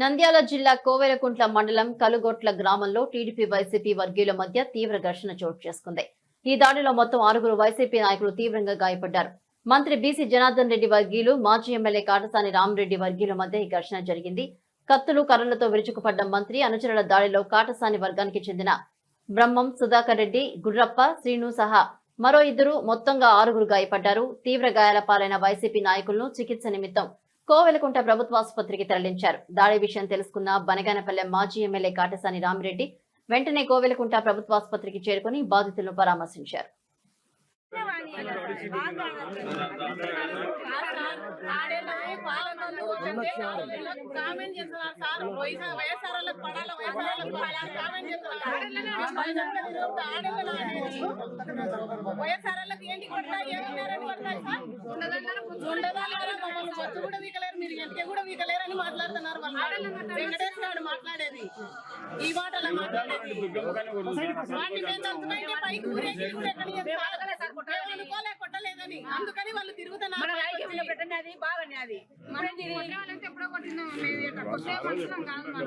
నంద్యాల జిల్లా కోవెలకుంట్ల మండలం కలుగొట్ల గ్రామంలో టీడీపీ వైసీపీ వర్గీయుల మధ్య తీవ్ర ఘర్షణ చోటు చేసుకుంది. ఈ దాడిలో మొత్తం ఆరుగురు వైసీపీ నాయకులు తీవ్రంగా గాయపడ్డారు. మంత్రి బీసీ జనార్దన్ రెడ్డి వర్గీయులు మాజీ ఎమ్మెల్యే కాటసాని రామరెడ్డి వర్గీయుల మధ్య ఈ ఘర్షణ జరిగింది. కత్తులు కర్రలతో విరుచుకుపడ్డ మంత్రి అనుచరుల దాడిలో కాటసాని వర్గానికి చెందిన బ్రహ్మం సుధాకర్ రెడ్డి గుర్రప్ప శ్రీను సహా మరో ఇద్దరు మొత్తంగా ఆరుగురు గాయపడ్డారు. తీవ్ర గాయాల పాలైన వైసీపీ నాయకులను చికిత్స నిమిత్తం కోవెలకుంట ప్రభుత్వాసుపత్రికి తరలించారు. దాడి విషయం తెలుసుకున్న బనగానపల్లె మాజీ ఎమ్మెల్యే కాటసాని రామిరెడ్డి వెంటనే కోవెలకుంట ప్రభుత్వాసుపత్రికి చేరుకుని బాధితులను పరామర్శించారు. కామెంట్ చేస్తున్నారు సార్ వైఎస్ఆర్ వైఎస్ఆర్ వాళ్ళకి పడాలి వైఎస్ఆర్ వాళ్ళకి కామెంట్ చేస్తున్నారు వైఎస్ఆర్ వాళ్ళకి ఏంటి కొట్లా ఏమన్నారని కొడతారు సార్ ఉండదాలు బొత్తు కూడా వీకలేరు మీరు ఎంకే కూడా వీకలేరు అని మాట్లాడుతున్నారు వాళ్ళు. వెంకటేశ్వర గారు మాట్లాడేది. ఈ మాటలా మాట్లాడేది. వాటిని మేము తలుచుకుంటే పైకి ఊరేగి కూడా ఎక్కడ చేస్తారు? అనుకోలే కొట్టలేదని. అందుకని వాళ్ళు తిరుగుతున్నారు. పెట్టండి అది బాగుంది అది. మనం ఎప్పుడో కొట్టినాం కాదు.